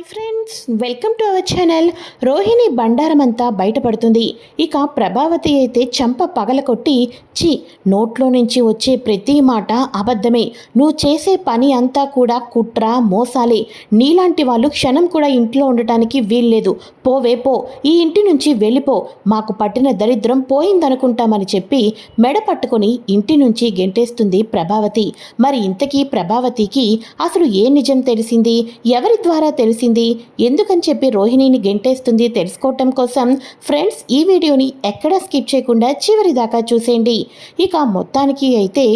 Hi friends welcome to our channel Rohini బండారం అంతా బయటపడుతుంది. ఇక ప్రభావతి అయితే చంప పగలకొట్టి చి నోట్లో నుంచి వచ్చే ప్రతి మాట అబద్ధమే. నువ్వు చేసే పని అంతా కూడా కుట్ర మోసాలే. నీలాంటి వాళ్ళు క్షణం కూడా ఇంట్లో ఉండటానికి వీల్లేదు. పోవే పో. ఈ ఇంటి నుంచి వెళ్ళిపో. మాకు పట్టిన దరిద్రం పోయిందనుకుంటామని చెప్పి మెడ పట్టుకొని ఇంటి నుంచి గెంటేస్తుంది ప్రభావతి. మరి ఇంతకీ ప్రభావతికి అసలు ఏ నిజం తెలిసింది? ఎవరి ద్వారా తెలిసింది? ఎందుకని చెప్పి రోహిణిని గెంటేస్తుంది తెలుసుకోవటం కోసం ఫ్రెండ్స్ ఈ వీడియోని ఎక్కడా స్కిప్ చేయకుండా చివరి దాకా చూసేయండి. ఇక మొత్తానికి అయితే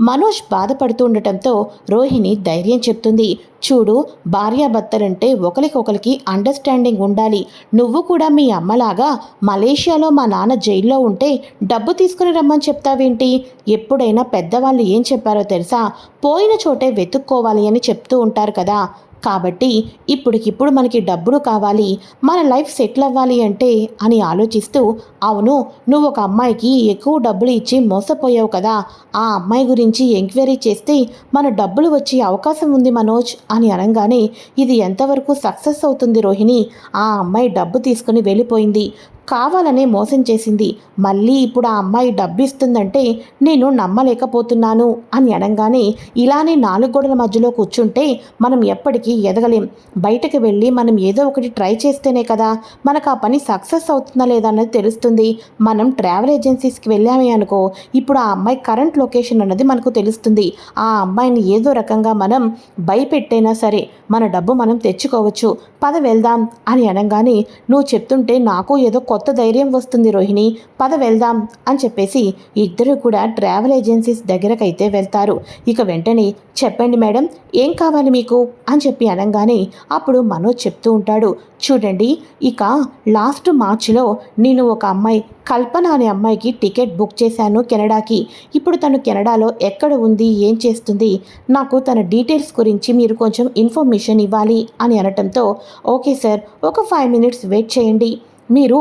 మనోజ్ బాధపడుతూ ఉండటంతో రోహిణి ధైర్యం చెప్తుంది. చూడు భార్యాభర్తలంటే ఒకరికొకరికి అండర్స్టాండింగ్ ఉండాలి. నువ్వు కూడా మీ అమ్మలాగా మలేషియాలో మా నాన్న జైల్లో ఉంటే డబ్బు తీసుకుని రమ్మని చెప్తావేంటి? ఎప్పుడైనా పెద్దవాళ్ళు ఏం చెప్పారో తెలుసా? పోయిన చోటే వెతుక్కోవాలి అని చెప్తూ ఉంటారు కదా. కాబట్టి ఇప్పటికిప్పుడు మనకి డబ్బులు కావాలి మన లైఫ్ సెటిల్ అవ్వాలి అంటే అని ఆలోచిస్తూ అవును నువ్వు ఒక అమ్మాయికి ఎక్కువ డబ్బులు ఇచ్చి మోసపోయావు కదా ఆ అమ్మాయి గురించి ఎంక్వైరీ చేస్తే మన డబ్బులు వచ్చే అవకాశం ఉంది మనోజ్ అని అనగానే ఇది ఎంతవరకు సక్సెస్ అవుతుంది రోహిణి? ఆ అమ్మాయి డబ్బు తీసుకుని వెళ్ళిపోయింది. కావాలనే మోసం చేసింది. మళ్ళీ ఇప్పుడు ఆ అమ్మాయి డబ్బు ఇస్తుందంటే నేను నమ్మలేకపోతున్నాను అని అనగానే ఇలానే నాలుగు గోడల మధ్యలో కూర్చుంటే మనం ఎప్పటికీ ఎదగలేం. బయటకు వెళ్ళి మనం ఏదో ఒకటి ట్రై చేస్తేనే కదా మనకు ఆ పని సక్సెస్ అవుతుందా లేదా అన్నది తెలుస్తుంది. మనం ట్రావెల్ ఏజెన్సీస్కి వెళ్ళామే అనుకో ఇప్పుడు ఆ అమ్మాయి కరెంట్ లొకేషన్ అన్నది మనకు తెలుస్తుంది. ఆ అమ్మాయిని ఏదో రకంగా మనం భయపెట్టైనా సరే మన డబ్బు మనం తెచ్చుకోవచ్చు. పద వెళ్దాం అని అనగానే నువ్వు చెప్తుంటే నాకు ఏదో కొత్త ధైర్యం వస్తుంది రోహిణి. పద వెళ్దాం అని చెప్పేసి ఇద్దరు కూడా ట్రావెల్ ఏజెన్సీస్ దగ్గరకైతే వెళ్తారు. ఇక వెంటనే చెప్పండి మేడం ఏం కావాలి మీకు? అని చెప్పి అనగానే అప్పుడు మనోజ్ చెప్తూ ఉంటాడు. చూడండి ఇక లాస్ట్ మార్చిలో నేను ఒక అమ్మాయి కల్పన అనే అమ్మాయికి టికెట్ బుక్ చేశాను కెనడాకి. ఇప్పుడు తను కెనడాలో ఎక్కడ ఉంది ఏం చేస్తుంది నాకు తన డీటెయిల్స్ గురించి మీరు కొంచెం ఇన్ఫర్మేషన్ ఇవ్వాలి అని అనటంతో ఓకే సార్ ఒక ఫైవ్ మినిట్స్ వెయిట్ చేయండి. మీరు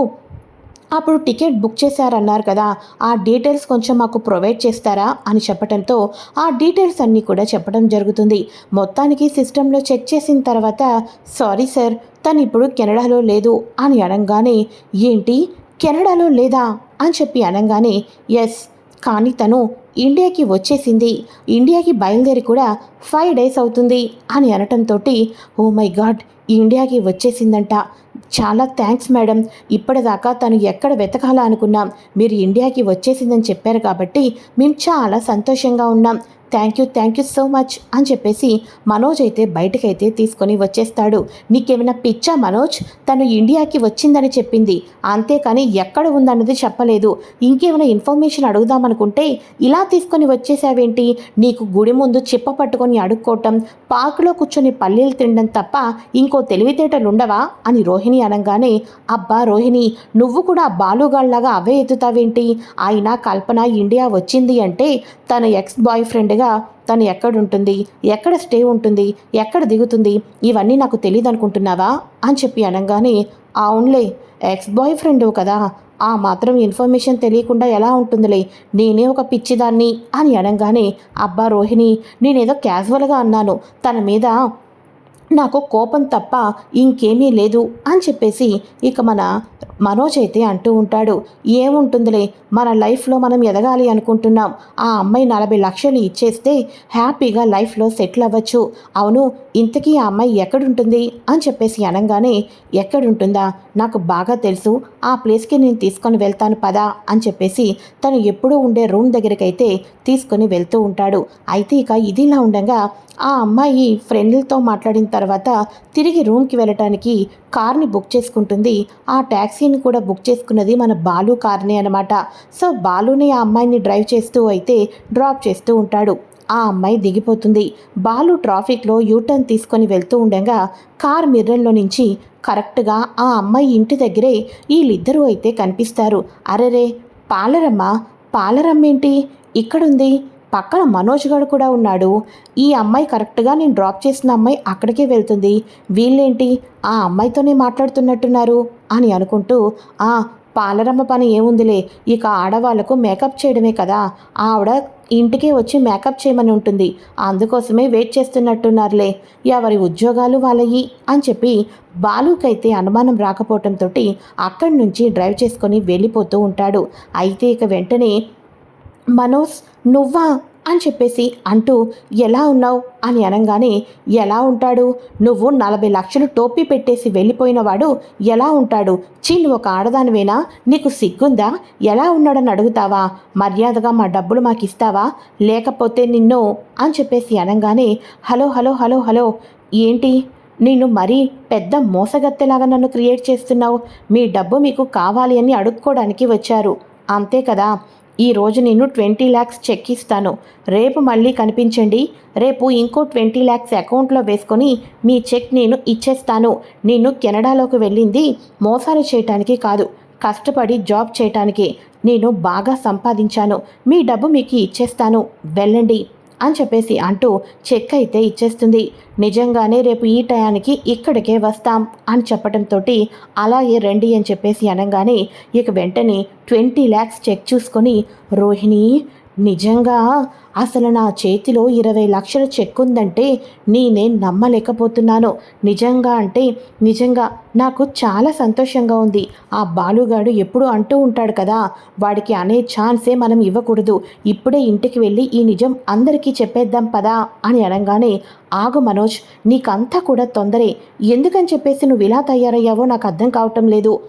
అప్పుడు టికెట్ బుక్ చేశారన్నారు కదా ఆ డీటెయిల్స్ కొంచెం మాకు ప్రొవైడ్ చేస్తారా? అని చెప్పడంతో ఆ డీటెయిల్స్ అన్నీ కూడా చెప్పడం జరుగుతుంది. మొత్తానికి సిస్టంలో చెక్ చేసిన తర్వాత సారీ సార్ తను ఇప్పుడు కెనడాలో లేదు అని అనగానే ఏంటి? కెనడాలో లేదా? అని చెప్పి అనగానే ఎస్ కానీ తను ఇండియాకి వచ్చేసింది. ఇండియాకి బయలుదేరి కూడా ఫైవ్ డేస్ అవుతుంది అని అనటంతో ఓ మై గాడ్ ఇండియాకి వచ్చేసిందంట. చాలా థ్యాంక్స్ మేడం ఇప్పటిదాకా తను ఎక్కడ వెతకాలా అనుకున్నాం మీరు ఇండియాకి వచ్చేసిందని చెప్పారు కాబట్టి మేము చాలా సంతోషంగా ఉన్నాం. Thank you thank you so much అని చెప్పేసి మనోజ్ అయితే బయటకైతే తీసుకొని వచ్చేస్తాడు. నీకేమైనా పిచ్చా మనోజ్? తను ఇండియాకి వచ్చిందని చెప్పింది. అంతేకాని ఎక్కడ ఉందన్నది చెప్పలేదు. ఇంకేమైనా ఇన్ఫర్మేషన్ అడుగుదామనుకుంటే ఇలా తీసుకొని వచ్చేసావేంటి? నీకు గుడి ముందు చిప్ప పట్టుకొని అడుక్కోవటం పార్కులో కూర్చొని పల్లీలు తినడం తప్ప ఇంకో తెలివితేటలు ఉండవా అని రోహిణి అనగానే అబ్బా రోహిణి నువ్వు కూడా బాలుగాళ్ళాగా అవే ఎత్తుతావేంటి? అయినా కల్పన ఇండియా వచ్చింది అంటే తన ఎక్స్ బాయ్ ఫ్రెండ్గా తను ఎక్కడుంటుంది? ఎక్కడ స్టే ఉంటుంది? ఎక్కడ దిగుతుంది? ఇవన్నీ నాకు తెలియదు అనుకుంటున్నావా అని చెప్పి అనగానే అవునులే ఎక్స్ బాయ్ ఫ్రెండ్ కదా ఆ మాత్రం ఇన్ఫర్మేషన్ తెలియకుండా ఎలా ఉంటుందిలే? నేనే ఒక పిచ్చిదాన్ని అని అనగానే అబ్బా రోహిణి నేనేదో క్యాజువల్గా అన్నాను. తన మీద నాకు కోపం తప్ప ఇంకేమీ లేదు అని చెప్పేసి ఇక మన మనోజ్ అయితే అంటూ ఉంటాడు. ఏముంటుందిలే మన లైఫ్లో మనం ఎదగాలి అనుకుంటున్నాం. ఆ అమ్మాయి నలభై లక్షలు ఇచ్చేస్తే హ్యాపీగా లైఫ్లో సెటిల్ అవ్వచ్చు. అవును ఇంతకీ ఆ అమ్మాయి ఎక్కడుంటుంది అని చెప్పేసి అనగానే ఎక్కడుంటుందా? నాకు బాగా తెలుసు. ఆ ప్లేస్కి నేను తీసుకొని వెళ్తాను పదా అని చెప్పేసి తను ఎప్పుడూ ఉండే రూమ్ దగ్గరికైతే తీసుకొని వెళ్తూ ఉంటాడు. అయితే ఇక ఇదిలా ఉండగా ఆ అమ్మాయి ఫ్రెండ్లతో మాట్లాడిన తర్వాత తర్వాత తిరిగి రూమ్కి వెళ్ళటానికి కార్ని బుక్ చేసుకుంటుంది. ఆ ట్యాక్సీని కూడా బుక్ చేసుకున్నది మన బాలు కార్నే అనమాట సో బాలుని ఆ అమ్మాయిని డ్రైవ్ చేస్తూ అయితే డ్రాప్ చేస్తూ ఉంటాడు. ఆ అమ్మాయి దిగిపోతుంది. బాలు ట్రాఫిక్లో యూటర్న్ తీసుకొని వెళ్తూ ఉండగా కార్ మిర్రర్లో నుంచి కరెక్ట్గా ఆ అమ్మాయి ఇంటి దగ్గరే వీళ్ళిద్దరూ అయితే కనిపిస్తారు. అరెరే! పాలరమ్మ! పాలరమ్మేంటి? ఇక్కడుంది. పక్కన మనోజ్ గారు కూడా ఉన్నాడు. ఈ అమ్మాయి కరెక్ట్గా నేను డ్రాప్ చేసిన అమ్మాయి అక్కడికే వెళ్తుంది. వీళ్ళేంటి? ఆ అమ్మాయితోనే మాట్లాడుతున్నట్టున్నారు అని అనుకుంటూ ఆ పాలరమ్మ పని ఏముందిలే ఇక ఆడవాళ్ళకు మేకప్ చేయడమే కదా ఆవిడ ఇంటికే వచ్చి మేకప్ చేయమని ఉంటుంది. అందుకోసమే వెయిట్ చేస్తున్నట్టున్నారులే ఎవరి ఉద్యోగాలు వాళ్ళయి అని చెప్పి బాలుకైతే అనుమానం రాకపోవటంతో అక్కడి నుంచి డ్రైవ్ చేసుకొని వెళ్ళిపోతూ ఉంటాడు. అయితే ఇక వెంటనే మనోజ్ నువ్వా? అని చెప్పేసి అంటూ ఎలా ఉన్నావు? అని అనగానే ఎలా ఉంటాడు? నువ్వు నలభై లక్షలు టోపీ పెట్టేసి వెళ్ళిపోయినవాడు ఎలా ఉంటాడు? చీ నువ్వు ఒక ఆడదానివేనా? నీకు సిగ్గుందా? ఎలా ఉన్నాడని అడుగుతావా? మర్యాదగా మా డబ్బులు మాకు ఇస్తావా లేకపోతే నిన్ను? అని చెప్పేసి అనగానే హలో హలో హలో హలో ఏంటి? నేను మరీ పెద్ద మోసగత్తెలాగా నన్ను క్రియేట్ చేస్తున్నావు? మీ డబ్బు మీకు కావాలి అని అడుక్కోవడానికి వచ్చారు. అంతే కదా? ఈ రోజు నేను ట్వంటీ ల్యాక్స్ చెక్ ఇస్తాను. రేపు మళ్ళీ కనిపించండి. రేపు ఇంకో ట్వంటీ ల్యాక్స్ అకౌంట్లో వేసుకొని మీ చెక్ నేను ఇచ్చేస్తాను. నేను కెనడాలోకి వెళ్ళింది మోసాలు చేయటానికి కాదు కష్టపడి జాబ్ చేయటానికి. నేను బాగా సంపాదించాను. మీ డబ్బు మీకు ఇచ్చేస్తాను. వెళ్ళండి. అని చెప్పేసి అంటూ చెక్ అయితే ఇచ్చేస్తుంది. నిజంగానే రేపు ఈ టయానికి ఇక్కడికే వస్తాం అని చెప్పడంతో అలాగే రండి అని చెప్పేసి అనగానే ఇక వెంటనే ట్వంటీ ల్యాక్స్ చెక్ చూసుకొని రోహిణి నిజంగా అసలు నా చేతిలో ఇరవై లక్షల చెక్ ఉందంటే నేనే నమ్మలేకపోతున్నాను. నిజంగా అంటే నిజంగా నాకు చాలా సంతోషంగా ఉంది. ఆ బాలుగాడు ఎప్పుడు అంటూ ఉంటాడు కదా వాడికి అనే ఛాన్సే మనం ఇవ్వకూడదు. ఇప్పుడే ఇంటికి వెళ్ళి ఈ నిజం అందరికీ చెప్పేద్దాం పదా అని అనగానే ఆగు మనోజ్ నీకంతా కూడా తొందరే. ఎందుకని చెప్పేసి నువ్వు ఇలా తయారయ్యావో నాకు అర్థం కావటం లేదు.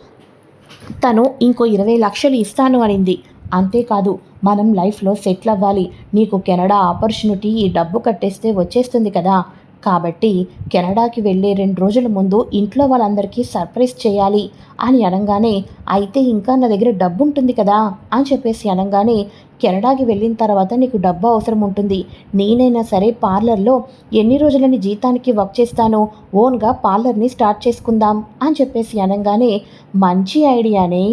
తను ఇంకో ఇరవై లక్షలు ఇస్తాను అనింది. అంతేకాదు మనం లైఫ్లో సెటిల్ అవ్వాలి. నీకు కెనడా ఆపర్చునిటీ ఈ డబ్బు కట్టేస్తే వచ్చేస్తుంది కదా. కాబట్టి కెనడాకి వెళ్ళే రెండు రోజుల ముందు ఇంట్లో వాళ్ళందరికీ సర్ప్రైజ్ చేయాలి అని అనగానే అయితే ఇంకా నా దగ్గర డబ్బు ఉంటుంది కదా అని చెప్పేసి అనగానే కెనడాకి వెళ్ళిన తర్వాత నీకు డబ్బు అవసరం ఉంటుంది నేనైనా సరే పార్లర్లో ఎన్ని రోజులని జీతానికి వర్క్ చేస్తాను ఓన్గా పార్లర్ని స్టార్ట్ చేసుకుందాం అని చెప్పేసి అనగానే మంచి ఐడియానే.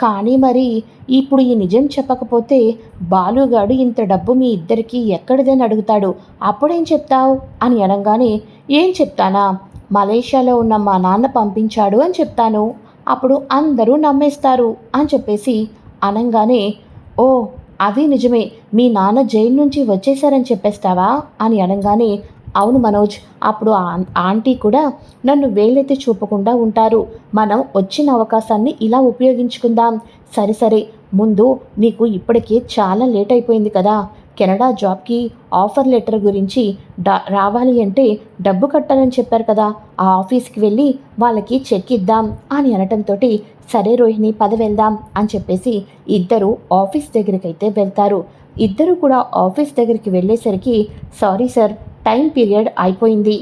కానీ మరి ఇప్పుడు ఈ నిజం చెప్పకపోతే బాలుగాడు ఇంత డబ్బు మీ ఇద్దరికి ఎక్కడిదని అడుగుతాడు. అప్పుడేం చెప్తావు? అని అనగానే ఏం చెప్తానా? మలేషియాలో ఉన్న మా నాన్న పంపించాడు అని చెప్తాను. అప్పుడు అందరూ నమ్మేస్తారు అని చెప్పేసి అనగానే ఓ అది నిజమే. మీ నాన్న జైలు నుంచి వచ్చేసారని చెప్పేస్తావా? అని అనగానే అవును మనోజ్ అప్పుడు ఆంటీ కూడా నన్ను వేలెత్తి చూపకుండా ఉంటారు. మనం వచ్చిన అవకాశాన్ని ఇలా ఉపయోగించుకుందాం. సరే సరే ముందు నీకు ఇప్పటికే చాలా లేట్ అయిపోయింది కదా. కెనడా జాబ్కి ఆఫర్ లెటర్ గురించి డా రావాలి అంటే డబ్బు కట్టాలని చెప్పారు కదా. ఆ ఆఫీస్కి వెళ్ళి వాళ్ళకి చెక్ ఇద్దాం అని అనటంతో సరే రోహిణి పద వెళ్దాం అని చెప్పేసి ఇద్దరు ఆఫీస్ దగ్గరికి అయితే వెళ్తారు. ఇద్దరు కూడా ఆఫీస్ దగ్గరికి వెళ్ళేసరికి సారీ సార్ టైం పీరియడ్ అయిపోయింది.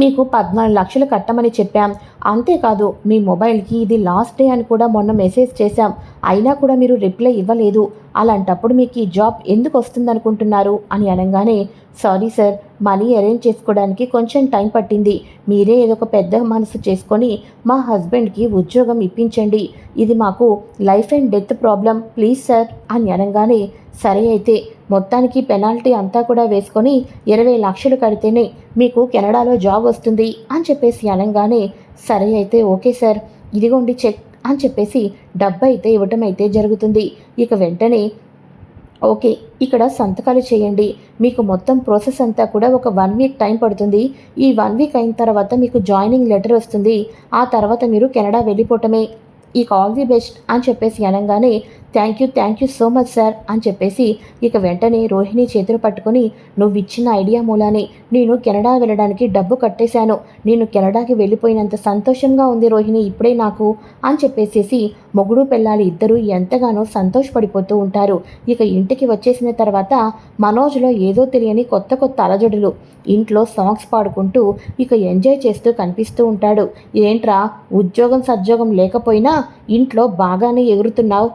మీకు పద్నాలుగు లక్షలు కట్టమని చెప్పాం. అంతేకాదు మీ మొబైల్కి ఇది లాస్ట్ డే అని కూడా మొన్న మెసేజ్ చేశాం. అయినా కూడా మీరు రిప్లై ఇవ్వలేదు. అలాంటప్పుడు మీకు ఈ జాబ్ ఎందుకు వస్తుందనుకుంటున్నారు అని అనగానే సారీ సార్ మనీ అరేంజ్ చేసుకోవడానికి కొంచెం టైం పట్టింది. మీరే ఏదో ఒక పెద్ద మనసు చేసుకొని మా హస్బెండ్కి ఉద్యోగం ఇప్పించండి. ఇది మాకు life and death problem. Please sir అని అనగానే సరే అయితే మొత్తానికి పెనాల్టీ అంతా కూడా వేసుకొని ఇరవై లక్షలు కడితేనే మీకు కెనడాలో జాబ్ వస్తుంది అని చెప్పేసి అనగానే సరే అయితే ఓకే సార్ ఇదిగోండి చెక్ అని చెప్పేసి డబ్బు అయితే ఇవ్వటం అయితే జరుగుతుంది. ఇక వెంటనే ఓకే ఇక్కడ సంతకాలు చేయండి. మీకు మొత్తం ప్రాసెస్ అంతా కూడా ఒక వన్ వీక్ టైం పడుతుంది. ఈ వన్ వీక్ అయిన తర్వాత మీకు జాయినింగ్ లెటర్ వస్తుంది. ఆ తర్వాత మీరు కెనడా వెళ్ళిపోవటమే. ఈ కాల్ ది బెస్ట్ అని చెప్పేసి అనగానే thank you thank you so much sir అని చెప్పేసి ఇక వెంటనే రోహిణి చేతులు పట్టుకుని నువ్వు ఇచ్చిన ఐడియా మూలానే నేను కెనడా వెళ్ళడానికి డబ్బు కట్టేశాను. నేను కెనడాకి వెళ్ళిపోయినంత సంతోషంగా ఉంది రోహిణి ఇప్పుడే నాకు అని చెప్పేసేసి మొగుడు పెళ్ళాలి ఇద్దరూ ఎంతగానో సంతోషపడిపోతూ ఉంటారు. ఇక ఇంటికి వచ్చేసిన తర్వాత మనోజ్లో ఏదో తెలియని కొత్త కొత్త అలజడులు ఇంట్లో సాంగ్స్ పాడుకుంటూ ఇక ఎంజాయ్ చేస్తూ కనిపిస్తూ ఉంటాడు. ఏంట్రా ఉద్యోగం సద్యోగం లేకపోయినా ఇంట్లో బాగానే ఎగురుతున్నావు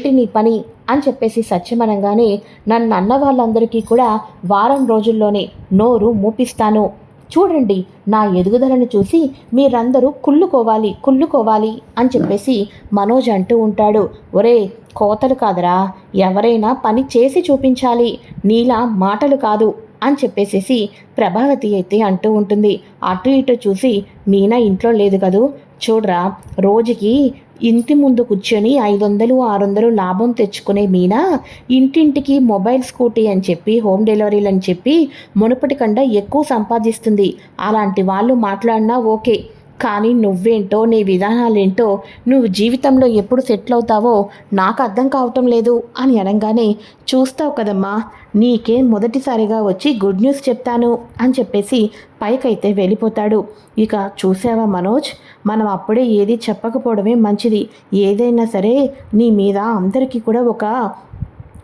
ఏంటి నీ పని? అని చెప్పేసి సత్యమనంగానే నన్ను అన్న వాళ్ళందరికీ కూడా వారం రోజుల్లోనే నోరు మూపిస్తాను. చూడండి నా ఎదుగుదలను చూసి మీరందరూ కుళ్ళుకోవాలి కుళ్ళుకోవాలి అని చెప్పేసి మనోజ్ అంటూ ఉంటాడు. ఒరే కోతలు కాదురా. ఎవరైనా పని చేసి చూపించాలి. నీలా మాటలు కాదు అని చెప్పేసేసి ప్రభావతి అయితే అంటూ ఉంటుంది. అటు ఇటు చూసి మీనా ఇంట్లో లేదు కదూ? చూడరా రోజుకి ఇంటి ముందు కూర్చొని ఐదు వందలు ఆరు వందలు లాభం తెచ్చుకునే మీనా? ఇంటింటికి మొబైల్ స్కూటీ అని చెప్పి హోమ్ డెలివరీలు అని చెప్పి మునుపటి కంటే ఎక్కువ సంపాదిస్తుంది. అలాంటి వాళ్ళు మాట్లాడినా ఓకే. కానీ నువ్వేంటో నీ విధానాలేంటో నువ్వు జీవితంలో ఎప్పుడు సెటిల్ అవుతావో నాకు అర్థం కావటం లేదు అని అనగానే చూస్తావు కదమ్మా నీకే మొదటిసారిగా వచ్చి గుడ్ న్యూస్ చెప్తాను అని చెప్పేసి పైకైతే వెళ్ళిపోతాడు. ఇక చూసావా మనోజ్? మనం అప్పుడే ఏది చెప్పకపోవడమే మంచిది. ఏదైనా సరే నీ మీద అందరికీ కూడా ఒక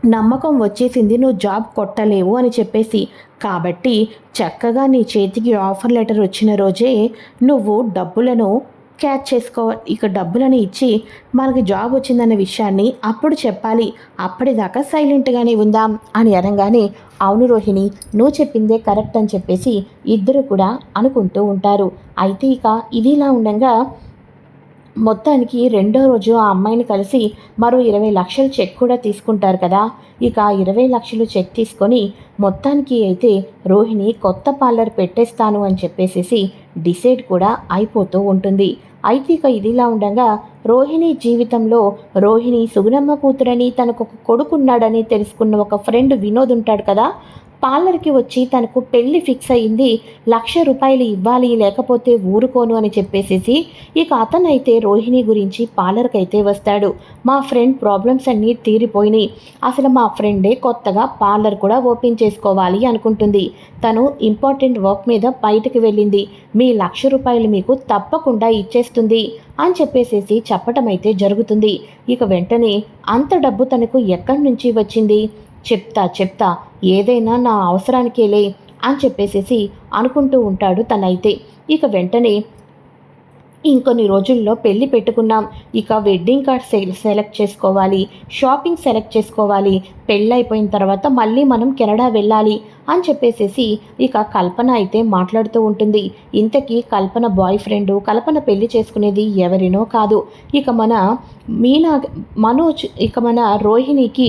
నమ్మకం వచ్చేసింది. నువ్వు జాబ్ కొట్టలేవు అని చెప్పేసి. కాబట్టి చక్కగా నీ చేతికి ఆఫర్ లెటర్ వచ్చిన రోజే నువ్వు డబ్బులను క్యాచ్ చేసుకో ఇక డబ్బులను ఇచ్చి మనకి జాబ్ వచ్చిందన్న విషయాన్ని అప్పుడు చెప్పాలి. అప్పటిదాకా సైలెంట్గానే ఉందాం అని అనగానే అవును రోహిణి నువ్వు చెప్పిందే కరెక్ట్ అని చెప్పేసి ఇద్దరు కూడా అనుకుంటూ ఉంటారు. అయితే ఇక ఇదిలా ఉండగా మొత్తానికి రెండో రోజు ఆ అమ్మాయిని కలిసి మరో ఇరవై లక్షలు చెక్ కూడా తీసుకుంటారు కదా. ఇక ఇరవై లక్షలు చెక్ తీసుకొని మొత్తానికి అయితే రోహిణి కొత్త పార్లర్ పెట్టేస్తాను అని చెప్పేసేసి డిసైడ్ కూడా అయిపోతూ ఉంటుంది. అయితే ఇక ఇదిలా ఉండగా రోహిణి జీవితంలో రోహిణి సుగుణమ్మ కూతురని తనకు ఒక కొడుకున్నాడని తెలుసుకున్న ఒక ఫ్రెండ్ వినోద్ ఉంటాడు కదా పార్లర్కి వచ్చి తనకు పెళ్ళి ఫిక్స్ అయ్యింది లక్ష రూపాయలు ఇవ్వాలి లేకపోతే ఊరుకోను అని చెప్పేసేసి ఇక అతనైతే రోహిణి గురించి పార్లర్కి అయితే వస్తాడు. మా ఫ్రెండ్ ప్రాబ్లమ్స్ అన్నీ తీరిపోయినాయి. అసలు మా ఫ్రెండే కొత్తగా పార్లర్ కూడా ఓపెన్ చేసుకోవాలి అనుకుంటుంది. తను ఇంపార్టెంట్ వర్క్ మీద బయటకు వెళ్ళింది. మీ లక్ష రూపాయలు మీకు తప్పకుండా ఇచ్చేస్తుంది అని చెప్పేసేసి చెప్పటం అయితే జరుగుతుంది. ఇక వెంటనే అంత డబ్బు తనకు ఎక్కడి నుంచి వచ్చింది? చెప్తా చెప్తా ఏదైనా నా అవసరానికేలే అని చెప్పేసేసి అనుకుంటూ ఉంటాడు తనైతే. ఇక వెంటనే ఇంకొన్ని రోజుల్లో పెళ్ళి పెట్టుకున్నాం. ఇక వెడ్డింగ్ కార్డ్ సెలెక్ట్ చేసుకోవాలి. షాపింగ్ సెలెక్ట్ చేసుకోవాలి. పెళ్ళి అయిపోయిన తర్వాత మళ్ళీ మనం కెనడా వెళ్ళాలి అని చెప్పేసేసి ఇక కల్పన అయితే మాట్లాడుతూ ఉంటుంది. ఇంతకీ కల్పన బాయ్ ఫ్రెండ్ కల్పన పెళ్ళి చేసుకునేది ఎవరినో కాదు. ఇక మన మీనా మనోజ్ ఇక మన రోహిణికి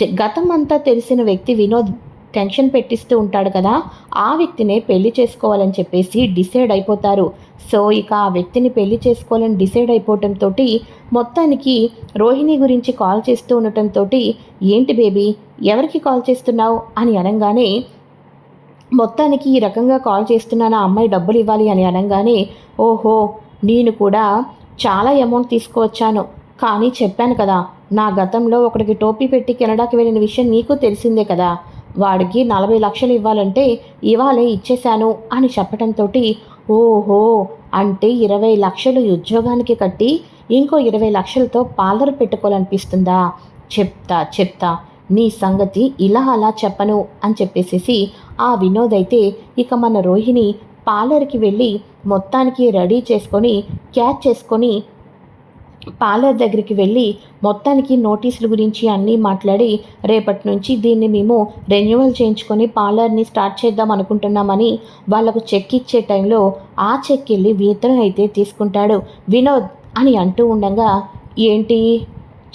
జ గతం అంతా తెలిసిన వ్యక్తి వినోద్ టెన్షన్ పెట్టిస్తూ ఉంటాడు కదా ఆ వ్యక్తినే పెళ్ళి చేసుకోవాలని చెప్పేసి డిసైడ్ అయిపోతారు. సో ఇక ఆ వ్యక్తిని పెళ్ళి చేసుకోవాలని డిసైడ్ అయిపోవటంతో మొత్తానికి రోహిణి గురించి కాల్ చేస్తూ ఉండటంతో ఏంటి బేబీ ఎవరికి కాల్ చేస్తున్నావు? అని అనగానే మొత్తానికి ఈ రకంగా కాల్ చేస్తున్నాను? ఆ అమ్మాయి డబ్బులు ఇవ్వాలి అని అనగానే ఓహో నేను కూడా చాలా అమౌంట్ తీసుకువచ్చాను. కానీ చెప్పాను కదా నా గతంలో ఒకడికి టోపీ పెట్టి కెనడాకి వెళ్ళిన విషయం నీకు తెలిసిందే కదా. వాడికి నలభై లక్షలు ఇవ్వాలంటే ఇవాళే ఇచ్చేశాను అని చెప్పడంతో ఓహో అంటే ఇరవై లక్షలు ఉద్యోగానికి కట్టి ఇంకో ఇరవై లక్షలతో పార్లర్ పెట్టుకోవాలనిపిస్తుందా? చెప్తా చెప్తా నీ సంగతి ఇలా అలా చెప్పను అని చెప్పేసేసి ఆ వినోద్ అయితే ఇక మన రోహిణి పార్లర్కి వెళ్ళి మొత్తానికి రెడీ చేసుకొని క్యాచ్ చేసుకొని పార్లర్ దగ్గరికి వెళ్ళి మొత్తానికి నోటీసుల గురించి అన్నీ మాట్లాడి రేపటి నుంచి దీన్ని మేము రెన్యువల్ చేయించుకొని పార్లర్ని స్టార్ట్ చేద్దాం అనుకుంటున్నామని వాళ్ళకు చెక్ ఇచ్చే టైంలో ఆ చెక్ వెళ్ళి వేతనం అయితే తీసుకుంటాడు. వినోద్ అని అంటూ ఉండగా ఏంటి?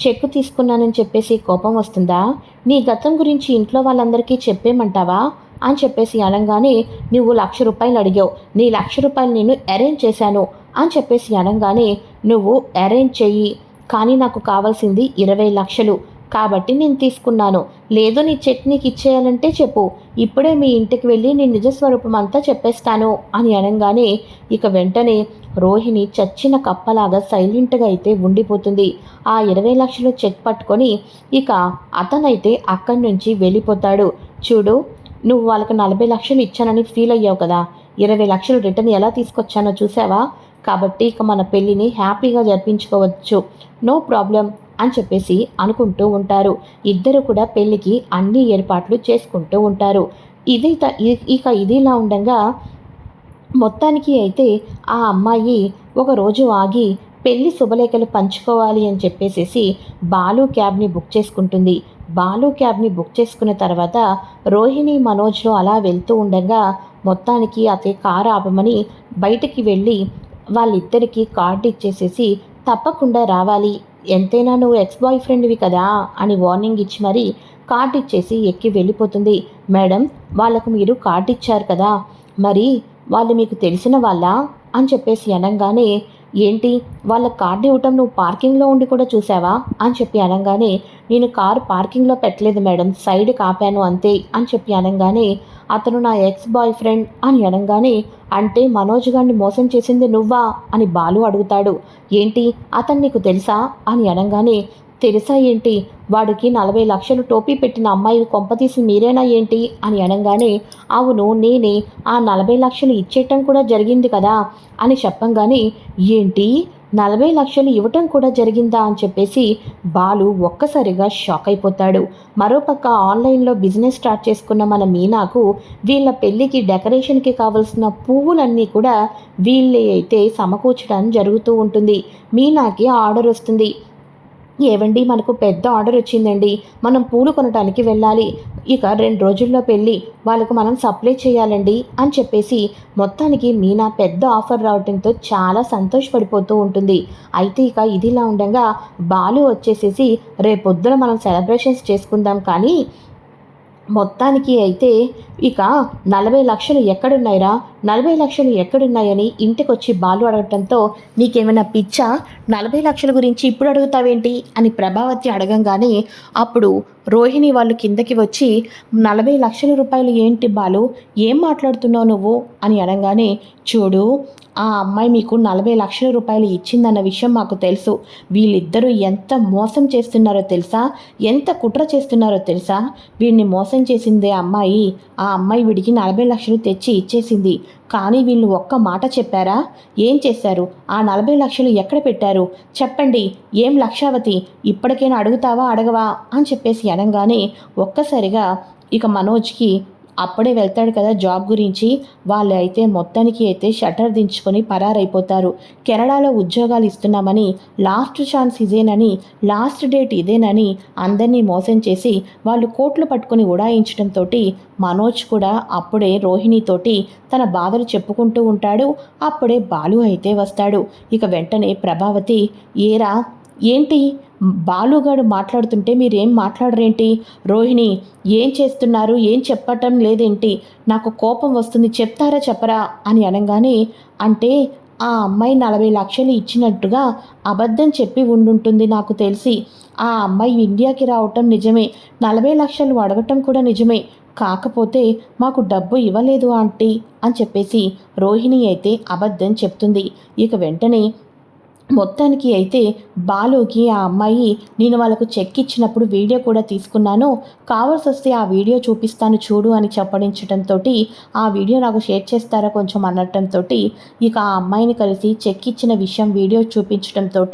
చెక్ తీసుకున్నానని చెప్పేసి కోపం వస్తుందా? నీ గతం గురించి ఇంట్లో వాళ్ళందరికీ చెప్పేమంటావా అని చెప్పేసి అనగానే నువ్వు లక్ష రూపాయలు అడిగావు. నీ లక్ష రూపాయలు నేను అరేంజ్ చేశాను. అని చెప్పేసి అనగానే నువ్వు అరేంజ్ చెయ్యి. కానీ నాకు కావాల్సింది ఇరవై లక్షలు. కాబట్టి నేను తీసుకున్నాను. లేదు నీ చెక్ నీకు ఇచ్చేయాలంటే చెప్పు. ఇప్పుడే మీ ఇంటికి వెళ్ళి నీ నిజస్వరూపం అంతా చెప్పేస్తాను. అని అనగానే ఇక వెంటనే రోహిణి చచ్చిన కప్పలాగా సైలెంట్గా అయితే ఉండిపోతుంది. ఆ ఇరవై లక్షలు చెక్ పట్టుకొని ఇక అతనైతే అక్కడి నుంచి వెళ్ళిపోతాడు. చూడు నువ్వు వాళ్ళకి నలభై లక్షలు ఇచ్చానని ఫీల్ అయ్యావు కదా. ఇరవై లక్షలు రిటర్న్ ఎలా తీసుకొచ్చానో చూసావా? కాబట్టి ఇక మన పెళ్ళిని హ్యాపీగా జరిపించుకోవచ్చు. నో ప్రాబ్లం అని చెప్పేసి అనుకుంటూ ఉంటారు. ఇద్దరు కూడా పెళ్ళికి అన్ని ఏర్పాట్లు చేసుకుంటూ ఉంటారు. ఇది త- ఇ- ఇక ఇదిలా ఉండగా మొత్తానికి అయితే ఆ అమ్మాయి ఒక రోజు ఆగి పెళ్ళి శుభలేఖలు పంచుకోవాలి అని చెప్పేసేసి బాలు క్యాబ్ని బుక్ చేసుకుంటుంది. బాలు క్యాబ్ని బుక్ చేసుకున్న తర్వాత రోహిణి మనోజ్లో అలా వెళ్తూ ఉండగా మొత్తానికి అతని కారు ఆపమని బయటికి వెళ్ళి వాళ్ళిద్దరికీ కార్డు ఇచ్చేసేసి తప్పకుండా రావాలి. ఎంతైనా నువ్వు ఎక్స్ బాయ్ ఫ్రెండ్వి కదా అని వార్నింగ్ ఇచ్చి మరీ కార్డు ఇచ్చేసి ఎక్కి వెళ్ళిపోతుంది. మేడం వాళ్ళకు మీరు కార్డు ఇచ్చారు కదా. మరి వాళ్ళు మీకు తెలిసిన వాళ్ళ? అని చెప్పేసి అనగానే ఏంటి వాళ్ళ కార్డు ఇవ్వటం నువ్వు పార్కింగ్లో ఉండి కూడా చూసావా? అని చెప్పి అనగానే నేను కారు పార్కింగ్లో పెట్టలేదు మేడం సైడ్ కాపాను అంతే అని చెప్పి అనగానే అతను నా ఎక్స్ బాయ్ ఫ్రెండ్ అని అనగానే అంటే మనోజ్ గారిని మోసం చేసింది నువ్వా? అని బాలు అడుగుతాడు. ఏంటి అతను నీకు తెలుసా? అని అనగానే తెలుసా ఏంటి? వాడికి నలభై లక్షలు టోపీ పెట్టిన అమ్మాయి కొంపతీసి మీరేనా ఏంటి? అని అనగానే అవును నేనే. ఆ నలభై లక్షలు ఇచ్చేయటం కూడా జరిగింది కదా? అని చెప్పంగానే ఏంటి? నలభై లక్షలు ఇవ్వటం కూడా జరిగిందా? అని చెప్పేసి బాలు ఒక్కసారిగా షాక్ అయిపోతాడు. మరోపక్క ఆన్లైన్లో బిజినెస్ స్టార్ట్ చేసుకున్న మన మీనాకు వీళ్ళ పెళ్ళికి డెకరేషన్కి కావలసిన పువ్వులన్నీ కూడా వీళ్ళే అయితే సమకూర్చడం జరుగుతూ ఉంటుంది. మీనాకి ఆర్డర్ వస్తుంది. ఏవండి మనకు పెద్ద ఆర్డర్ వచ్చిందండి. మనం పూలు కొనడానికి వెళ్ళాలి. ఇక రెండు రోజుల్లో పెళ్ళి. వాళ్ళకు మనం సప్లై చేయాలండి అని చెప్పేసి మొత్తానికి మీనా పెద్ద ఆఫర్ రావడంతో చాలా సంతోషపడిపోతూ ఉంటుంది. అయితే ఇక ఇదిలా ఉండగా బాలు వచ్చేసేసి రేపొద్దున మనం సెలబ్రేషన్స్ చేసుకుందాం కానీ మొత్తానికి అయితే ఇక నలభై లక్షలు ఎక్కడున్నాయిరా? నలభై లక్షలు ఎక్కడున్నాయని ఇంటికొచ్చి బాలు అడగటంతో నీకేమైనా పిచ్చా? నలభై లక్షల గురించి ఇప్పుడు అడుగుతావేంటి? అని ప్రభావతి అడగంగానే అప్పుడు రోహిణి వాళ్ళు కిందకి వచ్చి నలభై లక్షల రూపాయలు ఏంటి బాలు? ఏం మాట్లాడుతున్నావు నువ్వు? అని అనగానే చూడు ఆ అమ్మాయి మీకు నలభై లక్షల రూపాయలు ఇచ్చిందన్న విషయం మాకు తెలుసు. వీళ్ళిద్దరూ ఎంత మోసం చేస్తున్నారో తెలుసా? ఎంత కుట్ర చేస్తున్నారో తెలుసా? వీడిని మోసం చేసిందే అమ్మాయి. ఆ అమ్మాయి వీడికి నలభై లక్షలు తెచ్చి ఇచ్చేసింది. కానీ వీళ్ళు ఒక్క మాట చెప్పారా? ఏం చేశారు? ఆ నలభై లక్షలు ఎక్కడ పెట్టారు? చెప్పండి ఏం లక్షావతి? ఇప్పటికైనా అడుగుతావా అడగవా? అని చెప్పేసి అనగానే ఒక్కసారిగా ఇక మనోజ్కి అప్పుడే వెళ్తాడు కదా జాబ్ గురించి. వాళ్ళు అయితే మొత్తానికి అయితే షటర్ దించుకొని పరారైపోతారు. కెనడాలో ఉద్యోగాలు ఇస్తున్నామని లాస్ట్ ఛాన్స్ ఇదేనని లాస్ట్ డేట్ ఇదేనని అందరినీ మోసం చేసి వాళ్ళు కోట్లు పట్టుకొని ఉడాయించడంతో మనోజ్ కూడా అప్పుడే రోహిణితోటి తన బాధలు చెప్పుకుంటూ ఉంటాడు. అప్పుడే బాలు అయితే వస్తాడు. ఇక వెంటనే ప్రభావతి ఏరా ఏంటి? బాలుగాడు మాట్లాడుతుంటే మీరేం మాట్లాడరేంటి? రోహిణి ఏం చేస్తున్నారు? ఏం చెప్పటం లేదేంటి? నాకు కోపం వస్తుంది చెప్తారా చెప్పరా? అని అనగానే అంటే ఆ అమ్మాయి నలభై లక్షలు ఇచ్చినట్టుగా అబద్ధం చెప్పి ఉండుంటుంది నాకు తెలిసి. ఆ అమ్మాయి ఇండియాకి రావటం నిజమే నలభై లక్షలు అడగటం కూడా నిజమే. కాకపోతే మాకు డబ్బు ఇవ్వలేదు ఆంటీ అని చెప్పేసి రోహిణి అయితే అబద్ధం చెప్తుంది. ఇక వెంటనే మొత్తానికి అయితే బాలుకి ఆ అమ్మాయి నేను వాళ్ళకు చెక్ ఇచ్చినప్పుడు వీడియో కూడా తీసుకున్నాను. కావాల్సి వస్తే ఆ వీడియో చూపిస్తాను చూడు అని చెప్పడించడంతో ఆ వీడియో నాకు షేర్ చేస్తారా కొంచెం అనటంతో ఇక ఆ అమ్మాయిని కలిసి చెక్ ఇచ్చిన విషయం వీడియో చూపించడంతో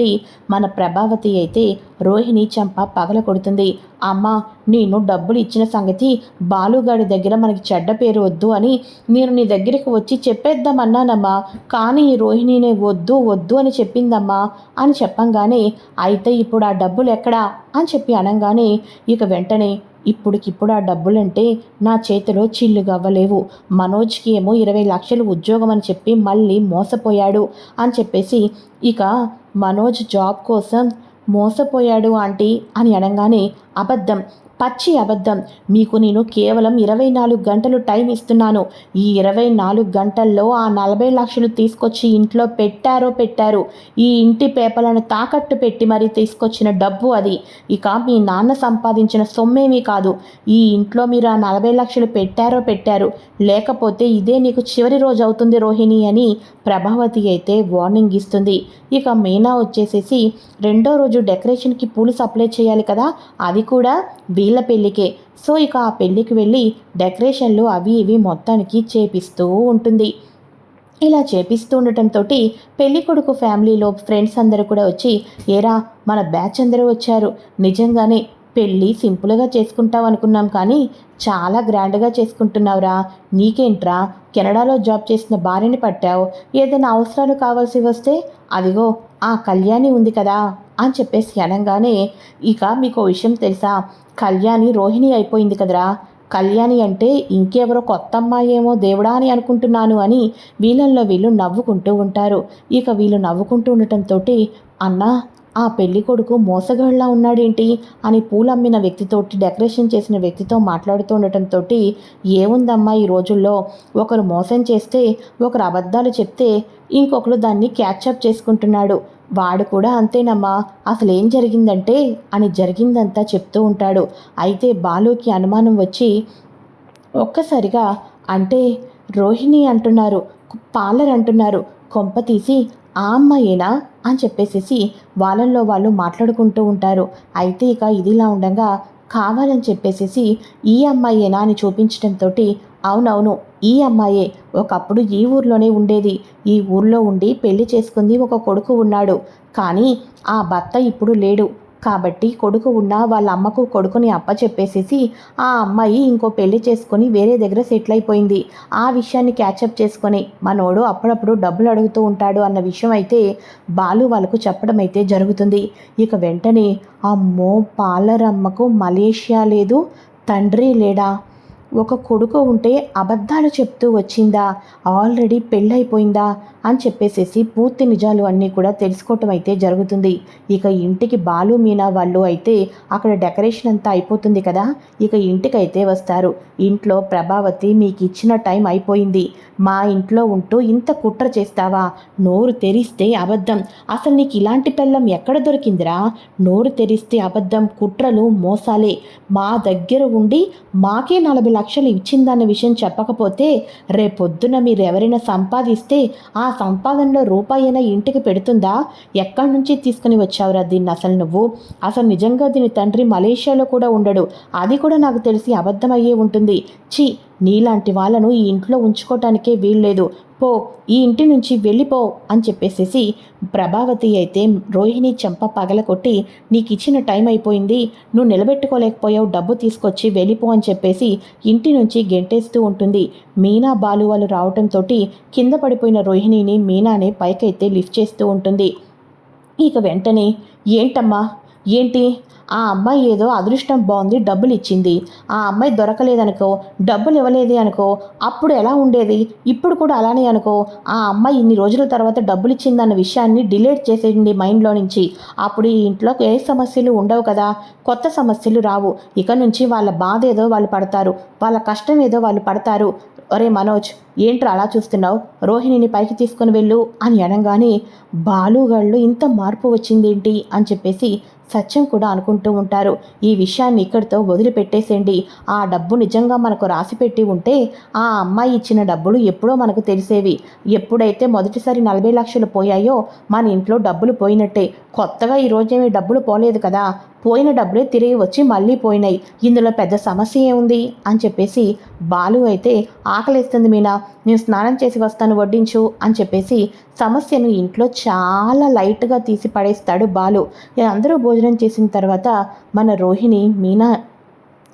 మన ప్రభావతి అయితే రోహిణి చంప పగల కొడుతుంది అమ్మ నేను డబ్బులు ఇచ్చిన సంగతి బాలుగాడి దగ్గర మనకి చెడ్డ పేరు వద్దు అని నేను నీ దగ్గరికి వచ్చి చెప్పేద్దామన్నానమ్మా. కానీ రోహిణినే వద్దు వద్దు అని చెప్పిందమ్మా అని చెప్పంగానే అయితే ఇప్పుడు ఆ డబ్బులు ఎక్కడా? అని చెప్పి అనగానే ఇక వెంటనే ఇప్పుడుకిప్పుడు ఆ డబ్బులంటే నా చేతిలో చిల్లుగవ్వలేవు మనోజ్కి ఏమో ఇరవై లక్షలు ఉద్యోగం అని చెప్పి మళ్ళీ మోసపోయాడు అని చెప్పేసి ఇక మనోజ్ జాబ్ కోసం మోసపోయాడు ఆంటీ అని అనగానే అబద్ధం. పచ్చి అబద్ధం. మీకు నేను కేవలం ఇరవై నాలుగు గంటలు టైం ఇస్తున్నాను. ఈ ఇరవై నాలుగు గంటల్లో ఆ నలభై లక్షలు తీసుకొచ్చి ఇంట్లో పెట్టారో పెట్టారు. ఈ ఇంటి పేపర్లను తాకట్టు పెట్టి మరీ తీసుకొచ్చిన డబ్బు అది. ఇక మీ నాన్న సంపాదించిన సొమ్మేమీ కాదు. ఈ ఇంట్లో మీరు ఆ నలభై లక్షలు పెట్టారో పెట్టారు. లేకపోతే ఇదే నీకు చివరి రోజు అవుతుంది రోహిణి అని ప్రభావతి అయితే వార్నింగ్ ఇస్తుంది. ఇక మీనా వచ్చేసేసి రెండో రోజు డెకరేషన్కి పూలు సప్లై చేయాలి కదా? అది కూడా వీళ్ళ పెళ్ళికే. సో ఇక ఆ పెళ్ళికి వెళ్ళి డెకరేషన్లు అవి ఇవి మొత్తానికి చేపిస్తూ ఉంటుంది. ఇలా చేపిస్తూ ఉండటంతో పెళ్ళి కొడుకు ఫ్యామిలీలో ఫ్రెండ్స్ అందరూ కూడా వచ్చి ఏరా మన బ్యాచ్ అందరూ వచ్చారు. నిజంగానే పెళ్ళి సింపుల్గా చేసుకుంటావు అనుకున్నాం కానీ చాలా గ్రాండ్గా చేసుకుంటున్నావురా. నీకేంట్రా? కెనడాలో జాబ్ చేసిన భార్యని పట్టావు. ఏదైనా అవసరాలు కావాల్సి వస్తే అదిగో ఆ కళ్యాణి ఉంది కదా. అని చెప్పేసి అనగానే ఇక మీకు విషయం తెలుసా? కళ్యాణి రోహిణి అయిపోయింది కదరా? కళ్యాణి అంటే ఇంకెవరో కొత్త అమ్మాయేమో దేవుడా అని అనుకుంటున్నాను అని వీళ్ళల్లో వీళ్ళు నవ్వుకుంటూ ఉంటారు. ఇక వీళ్ళు నవ్వుకుంటూ ఉండటంతో అన్నా ఆ పెళ్ళి కొడుకు మోసగాళ్ళ ఉన్నాడేంటి? అని పూలమ్మిన వ్యక్తితోటి డెకరేషన్ చేసిన వ్యక్తితో మాట్లాడుతూ ఉండటంతో ఏముందమ్మా ఈ రోజుల్లో? ఒకరు మోసం చేస్తే ఒకరు అబద్ధాలు చెప్తే ఇంకొకరు దాన్ని క్యాచప్ చేసుకుంటున్నాడు. వాడు కూడా అంతేనమ్మా. అసలు ఏం జరిగిందంటే అని జరిగిందంతా చెప్తూ ఉంటాడు. అయితే బాలుకి అనుమానం వచ్చి ఒక్కసారిగా అంటే రోహిణి అంటున్నారు పార్లర్ అంటున్నారు కొంప తీసి ఆ అమ్మాయేనా అని చెప్పేసేసి వాళ్ళల్లో వాళ్ళు మాట్లాడుకుంటూ ఉంటారు. అయితే ఇక ఇదిలా ఉండగా కావాలని చెప్పేసేసి ఈ అమ్మాయేనా అని చూపించడంతో అవునవును ఈ అమ్మాయే. ఒకప్పుడు ఈ ఊర్లోనే ఉండేది. ఈ ఊర్లో ఉండి పెళ్ళి చేసుకుంది ఒక కొడుకు ఉన్నాడు. కానీ ఆ భర్త ఇప్పుడు లేడు. కాబట్టి కొడుకు ఉన్న వాళ్ళ అమ్మకు కొడుకుని అప్పచెప్పేసేసి ఆ అమ్మాయి ఇంకో పెళ్ళి చేసుకొని వేరే దగ్గర సెటిల్ అయిపోయింది. ఆ విషయాన్ని క్యాచప్ చేసుకొని మనోడు అప్పుడప్పుడు డబ్బులు అడుగుతూ ఉంటాడు అన్న విషయం అయితే బాలు వాళ్ళకు చెప్పడం అయితే జరుగుతుంది. ఇక వెంటనే అమ్మో పాలరమ్మకు మలేషియా లేదు తండ్రి లేడా? ఒక కొడుకు ఉంటే అబద్ధాలు చెప్తూ వచ్చిందా? ఆల్రెడీ పెళ్ళైపోయిందా? అని చెప్పేసేసి పూర్తి నిజాలు అన్నీ కూడా తెలుసుకోవటం అయితే జరుగుతుంది. ఇక ఇంటికి బాలు మీనా వాళ్ళు అయితే అక్కడ డెకరేషన్ అంతా అయిపోతుంది కదా? ఇక ఇంటికి అయితే వస్తారు. ఇంట్లో ప్రభావతి మీకు ఇచ్చిన టైం అయిపోయింది. మా ఇంట్లో ఉంటూ ఇంత కుట్ర చేస్తావా? నోరు తెరిస్తే అబద్ధం. అసలు నీకు ఇలాంటి పెళ్ళం ఎక్కడ దొరికిందిరా? నోరు తెరిస్తే అబద్ధం కుట్రలు మోసాలే. మా దగ్గర ఉండి మాకే నలభై లక్షలు ఇచ్చిందన్న విషయం చెప్పకపోతే రేపొద్దున మీరు ఎవరైనా సంపాదిస్తే ఆ సంపాదనలో రూపాయి అయినా ఇంటికి పెడుతుందా? ఎక్కడి నుంచి తీసుకుని వచ్చావురా దీన్ని అసలు నువ్వు? అసలు నిజంగా దీని తండ్రి మలేషియాలో కూడా ఉండడు. అది కూడా నాకు తెలిసి అబద్ధమయ్యే ఉంటుంది. ఛీ నీలాంటి వాళ్ళను ఈ ఇంట్లో ఉంచుకోవటానికే వీల్లేదు. పో ఈ ఇంటి నుంచి వెళ్ళిపో అని చెప్పేసేసి ప్రభావతి అయితే రోహిణి చెంప పగలకొట్టి నీకు ఇచ్చిన టైం అయిపోయింది నువ్వు నిలబెట్టుకోలేకపోయావు డబ్బు తీసుకొచ్చి వెళ్ళిపో అని చెప్పేసి ఇంటి నుంచి గెంటేస్తూ ఉంటుంది. మీనా బాలు వాళ్ళు కింద పడిపోయిన రోహిణిని మీనానే పైకైతే లిఫ్ట్ చేస్తూ ఉంటుంది. ఇక వెంటనే ఏంటమ్మా ఏంటి? ఆ అమ్మాయి ఏదో అదృష్టం బాగుంది డబ్బులు ఇచ్చింది. ఆ అమ్మాయి దొరకలేదనుకో డబ్బులు ఇవ్వలేదు అనుకో అప్పుడు ఎలా ఉండేది? ఇప్పుడు కూడా అలానే అనుకో. ఆ అమ్మాయి ఇన్ని రోజుల తర్వాత డబ్బులు ఇచ్చిందన్న విషయాన్ని డిలీట్ చేసేయండి మైండ్లో నుంచి. అప్పుడు ఈ ఇంట్లో ఏ సమస్యలు ఉండవు కదా? కొత్త సమస్యలు రావు. ఇక నుంచి వాళ్ళ బాధ ఏదో వాళ్ళు పడతారు. వాళ్ళ కష్టం ఏదో వాళ్ళు పడతారు. ఒరే మనోజ్ ఏంట్రా అలా చూస్తున్నావు? రోహిణిని పైకి తీసుకుని వెళ్ళు అని అనగానే బాలుగాళ్ళు ఇంత మార్పు వచ్చిందేంటి అని చెప్పేసి సత్యం కూడా అనుకుంటూ ఉంటారు. ఈ విషయాన్ని ఇక్కడితో వదిలిపెట్టేసేయండి. ఆ డబ్బు నిజంగా మనకు రాసిపెట్టి ఉంటే ఆ అమ్మాయి ఇచ్చిన డబ్బులు ఎప్పుడో మనకు తెలిసేవి. ఎప్పుడైతే మొదటిసారి నలభై లక్షలు పోయాయో మన ఇంట్లో డబ్బులు పోయినట్టే. కొత్తగా ఈ రోజేమీ డబ్బులు పోలేదు కదా. పోయిన డబ్బులే తిరిగి వచ్చి మళ్ళీ పోయినాయి. ఇందులో పెద్ద సమస్య ఏముంది? అని చెప్పేసి బాలు అయితే ఆకలిస్తుంది మీనా. నేను స్నానం చేసి వస్తాను వడ్డించు అని చెప్పేసి సమస్యను ఇంట్లో చాలా లైట్గా తీసి పడేస్తాడు బాలు. అందరూ భోజనం చేసిన తర్వాత మన రోహిణి మీనా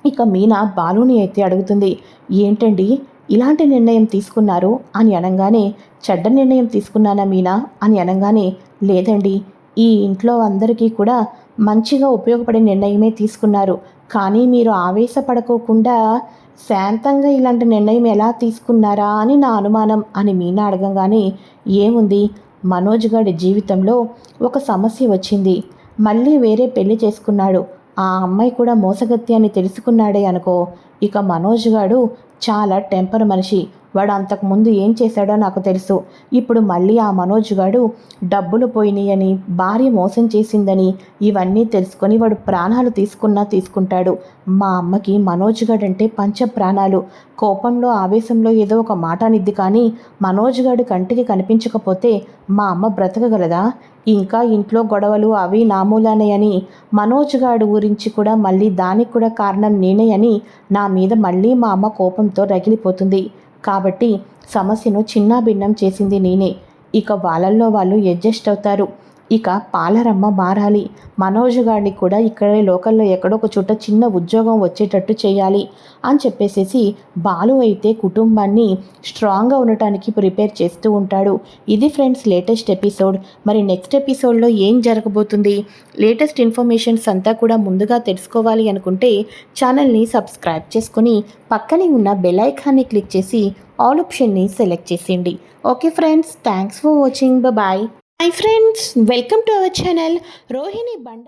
ఇక మీనా బాలుని అయితే అడుగుతుంది ఏంటండి? ఇలాంటి నిర్ణయం తీసుకున్నారు? అని అనగానే చెడ్డ నిర్ణయం తీసుకున్నానా మీనా? అని అనగానే లేదండి. ఈ ఇంట్లో అందరికీ కూడా మంచిగా ఉపయోగపడే నిర్ణయమే తీసుకున్నారు. కానీ మీరు ఆవేశపడకోకుండా శాంతంగా ఇలాంటి నిర్ణయం ఎలా తీసుకున్నారా అని నా అనుమానం అని మీనా అడగంగానే ఏముంది? మనోజ్ గారి జీవితంలో ఒక సమస్య వచ్చింది. మళ్ళీ వేరే పెళ్ళి చేసుకున్నాడు. ఆ అమ్మాయి కూడా మోసగత్తి అని తెలుసుకున్నాడే అనుకో. ఇక మనోజ్ గాడు చాలా టెంపర్ మనిషి. వాడు అంతకుముందు ఏం చేశాడో నాకు తెలుసు. ఇప్పుడు మళ్ళీ ఆ మనోజ్ గాడు డబ్బులు పోయినాయని భార్య మోసం చేసిందని ఇవన్నీ తెలుసుకొని వాడు ప్రాణాలు తీసుకున్నా తీసుకుంటాడు. మా అమ్మకి మనోజ్ గాడంటే అంటే పంచ ప్రాణాలు. కోపంలో ఆవేశంలో ఏదో ఒక మాట నిద్ది కానీ మనోజ్ గాడు కంటికి కనిపించకపోతే మా అమ్మ బ్రతకగలదా? ఇంకా ఇంట్లో గొడవలు అవి నామూలానే అని మనోజ్ గాడు గురించి కూడా మళ్ళీ దానికి కూడా కారణం నేనే అని నా మీద మళ్ళీ మా అమ్మ కోపంతో రగిలిపోతుంది. కాబట్టి సమస్యను చిన్నాభిన్నం చేసింది నేనే. ఇక వాళ్ళల్లో వాళ్ళు అడ్జస్ట్ అవుతారు. ఇక పాలరమ్మ మారాలి. మనోజ్ గారిని కూడా ఇక్కడే లోకల్లో ఎక్కడో ఒక చోట చిన్న ఉద్యోగం వచ్చేటట్టు చేయాలి అని చెప్పేసేసి బాలు అయితే కుటుంబాన్ని స్ట్రాంగ్గా ఉండటానికి ప్రిపేర్ చేస్తూ ఉంటాడు. ఇది ఫ్రెండ్స్ లేటెస్ట్ ఎపిసోడ్. మరి నెక్స్ట్ ఎపిసోడ్లో ఏం జరగబోతుంది? లేటెస్ట్ ఇన్ఫర్మేషన్స్ అంతా కూడా ముందుగా తెలుసుకోవాలి అనుకుంటే ఛానల్ని సబ్స్క్రైబ్ చేసుకొని పక్కనే ఉన్న బెల్ ఐకాన్ని క్లిక్ చేసి ఆల్ ఆప్షన్ని సెలెక్ట్ చేసేయండి. Okay friends thanks for watching. Bye hi friends welcome to our channel Rohini బండ